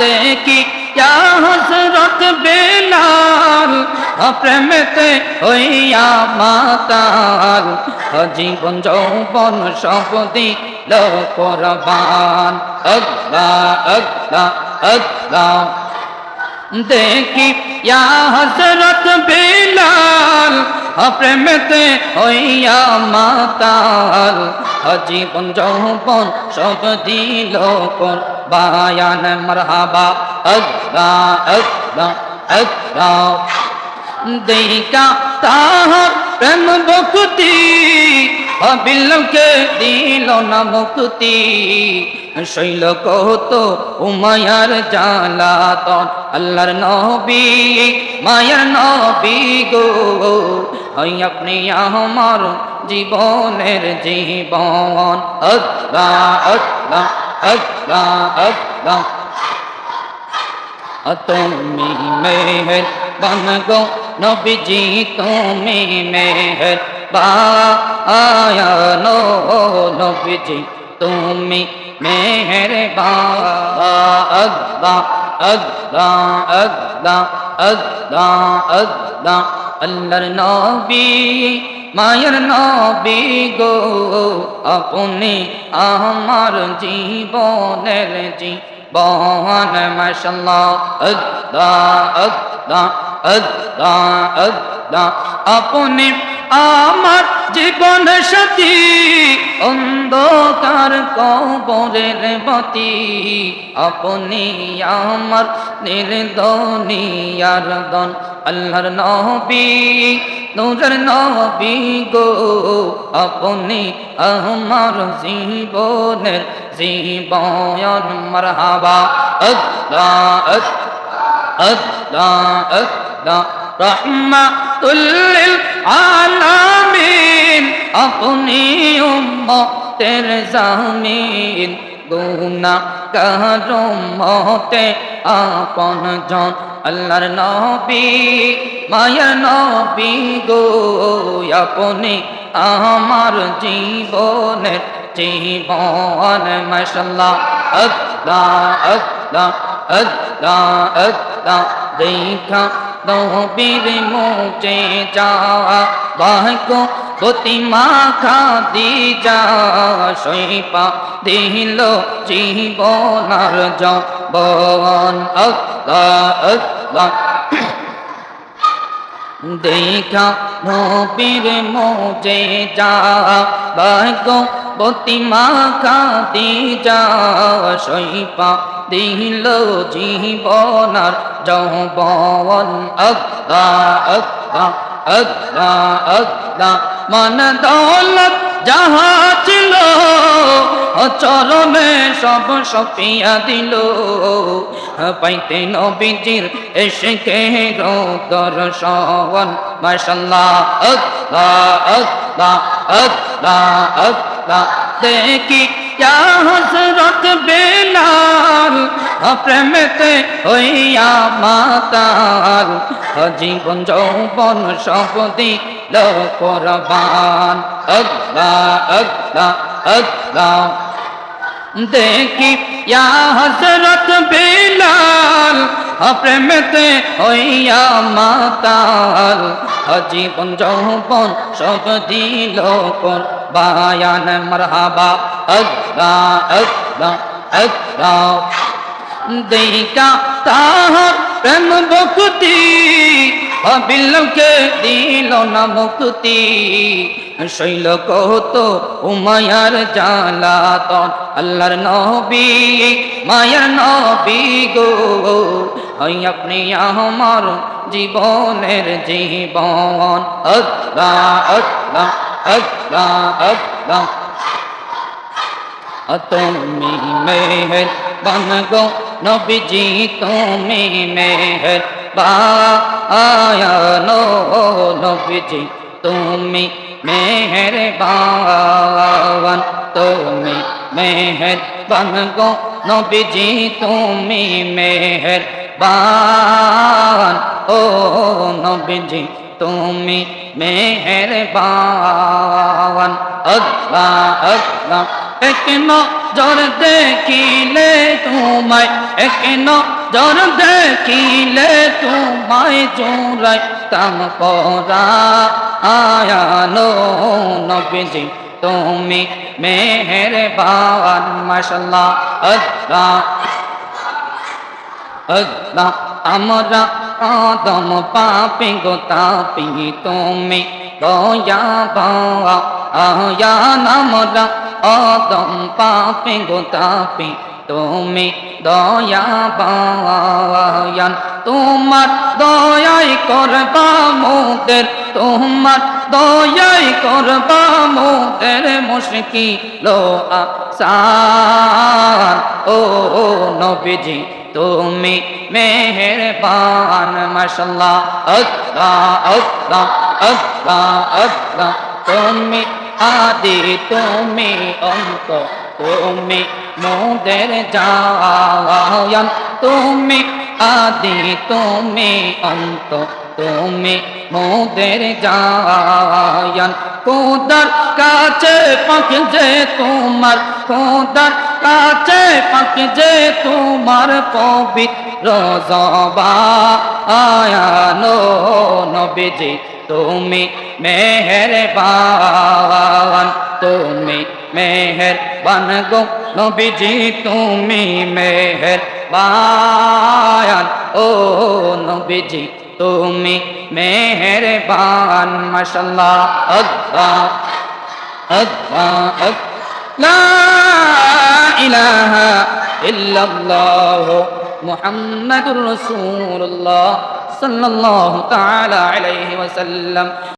দেখি হজরত বেলাল প্রেমেতে হইয়া মাতাল জীবন যৌবন সব দিল কোরবান। অগ্লা অগ্লা অগ্লা দেখি হজরত বেলাল প্রেমেতে হইয়া মাতাল জীবন যৌবন সব দিল কোন বায়ান, মরহাবা, আল্লাহ আল্লাহ আল্লাহ। দেখা তাহার প্রেম ভক্তি অবিলকে দিল না মুক্তি। শৈল কত উমায়ার জালাতন আল্লাহর নবী, মায়ার নবী গো। ওই আপনি আমার জীবনের জীবন। আল্লাহ আল্লাহ আল্লাহ আল্লাহ। তুমি মেহের বন গো নবীজি, তুমি মেহের বায়ানো নবীজি, তুমি মেহের আল্লাহ। আল্লাহ আল্লাহ আল্লাহ আল্লাহ। আল্লাহর নবী, মায়ের নবী গো, আপনি আমার জীবনের জীবন মাশাল্লাহ আল্লাহ আল্লাহ আল্লাহ আল্লাহ। আপনি আমার জীবন সাথী, অন্ধকার কবরের বতী আপনি আমার নির্দনিয়ার দন আল্লাহর নবী, নূরের নবী গো। আপনি আমার জীবনের জীবন মারহাবা। আল্লাহ আল্লাহ আল্লাহ রহমাতুল্লিল আলামিন, আপনি উম্মতের জামিন গুনা কারও মতে আপন জন। আল্লাহর নবী মায়া নবী গো, আপনি আমার জীবনের জীবন মাশাল্লাহ আল্লাহ আল্লাহ আল্লাহ আল্লাহ, দেখা নবীর মুচে যাওয়া বাহক প্রতিমা খাদি যা সৈপা দিল জীবনার জবন আল্লাহ আল্লাহ। দেখা নবীর মোজে যা, ভাগ্য প্রতিমা খাদি যা সৈপা দিল জীবনার যৌবন। আল্লাহ আল্লাহ আল্লাহ আল্লাহ, মন দৌলত যাহা ছিল চরণে সব সপিয়া দিল। পাইতে নবীজির এসে কে দর্শন। আল্লাহ দেখি হজরত বেলাল, প্রেমেতে হইয়া মাতাল। জীবন যৌবন সব দিল কোরবান। আল্লাহ আল্লাহ আল্লাহ। দেখি, ইয়া হজরত বেলাল প্রেমেতে হইয়া মাতাল। জীবন যৌবন সব দিল বায়ান মরহাবা, আল্লাহ আল্লাহ আল্লাহ। দেখা তাহার প্রেম ভক্তি অবিলকে দিল না মুক্তি। শৈল কত উমায়ার জালাতন আল্লাহর নবী মায়ার নবী গো। ওই আপনি আমার জীবনের জীবন। আল্লাহ আল্লাহ আল্লাহ আল্লাহ। তুমি মেহের বন গো, নবীজি, তুমি মেহের বায়ানো নবীজি, তুমি মেহের বান তুমি মেহের বন গো নবীজি, তুমি মেহের বান ও নবীজি, তুমি মেহের বান আল্লাহ আল্লাহ, এক নজর দেখিলে তুমি তোমায়, এক নজর দেখিলে তোমায় জোড়াই তাম পরা আয়ানো নবীজি, তুমি মেহেরবান মাশাল্লাহ আল্লাহ আল্লাহ, আমরা আদম পাপি গো তাপি, তুমি দয়া পাওয়া আয়ান, আমরা আদম পাপি গো তাপি তুমি দয়া পাওয়ান তোমার দয়াই করবা মোদের, তোমার দয়াই করবা মোদের মুশকি লো আসান ও নবীজি, তুমি মেহেরবান, মাশাল্লাহ, আল্লাহ আল্লাহ আল্লাহ আল্লাহ। তুমি আদি, তুমি অন্ত তুমি মোদের জায়ান, তুমি আদি, তুমি অন্ত, তুমি মোদের জায়ান। কোদার কাছে পাক যে তোমার কোদার কাছে পাক যে তোমার পবিত্র জবা। আয়ানো নবীজি, তুমি মেহেরবান, তুমি মেহেরবান গো নবীজি, তুমি মেহেরবান ও নবীজি, তুমি মেহেরবান, মাশাল্লাহ। আল্লাহ আল্লাহ। লা ইলাহা ইল্লাল্লাহ মুহাম্মাদুর রাসূলুল্লাহ সাল্লাল্লাহু তাআলা আলাইহি ওয়াসাল্লাম।